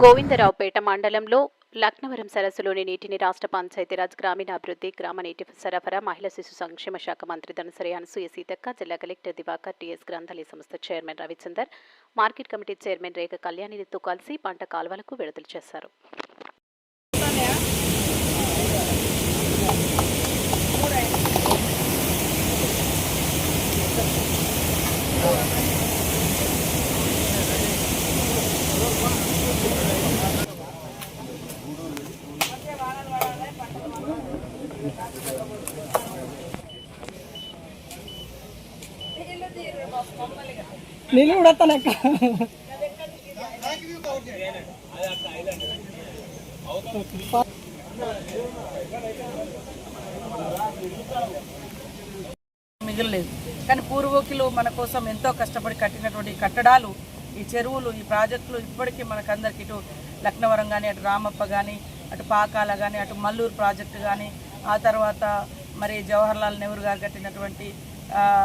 గోవిందరావుపేట మండలంలో లక్నవరం సరస్సులోని నీటిని రాష్ట్ర పంచాయతీరాజ్ గ్రామీణాభివృద్ధి గ్రామ నీటి సరఫరా మహిళా శిశు సంక్షేమ శాఖ మంత్రి ధనసరి అనసూయ సీతక్క జిల్లా కలెక్టర్ దివాకర్ టీఎస్ గ్రంథాలయ సంస్థ chairman Ravichandar market committee chairman Rekha కళ్యాణితో కలిసి పంట కాలువలకు విడుదల చేశారు. నీళ్ళు కూడా వస్తానక్క కానీ పూర్వకులు మన కోసం ఎంతో కష్టపడి కట్టినటువంటి కట్టడాలు ఈ చెరువులు ఈ ప్రాజెక్టులు ఇప్పటికీ మనకందరికి ఇటు లక్నవరం కానీ అటు రామప్ప కానీ అటు పాకాల కానీ అటు మల్లూరు ప్రాజెక్టు కానీ ఆ తర్వాత మరి జవహర్లాల్ నెహ్రూ గారు కట్టినటువంటి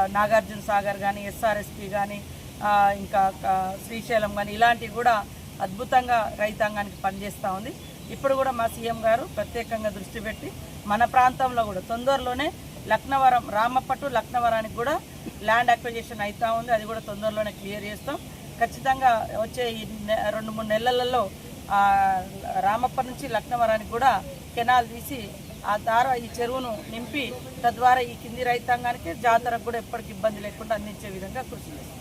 నాగార్జున సాగర్ కానీ ఎస్ఆర్ఎస్పి కానీ ఇంకా శ్రీశైలం కానీ ఇలాంటివి కూడా అద్భుతంగా రైతాంగానికి పనిచేస్తూ ఉంది. ఇప్పుడు కూడా మా సీఎం గారు ప్రత్యేకంగా దృష్టి పెట్టి మన ప్రాంతంలో కూడా తొందరలోనే లక్నవరం రామప్ప టు లక్నవరానికి కూడా ల్యాండ్ అక్విజిషన్ అవుతూ ఉంది. అది కూడా తొందరలోనే క్లియర్ చేస్తాం. ఖచ్చితంగా వచ్చే ఈ నె- రెండు మూడు నెలలలో రామప్ప నుంచి లక్నవరానికి కూడా కెనాల్ తీసి ఆ దార ఈ చెరువును నింపి తద్వారా ఈ కింది రైతాంగానికి జాతరకు కూడా ఎప్పటికి ఇబ్బంది లేకుండా అందించే విధంగా కృషి చేస్తాం.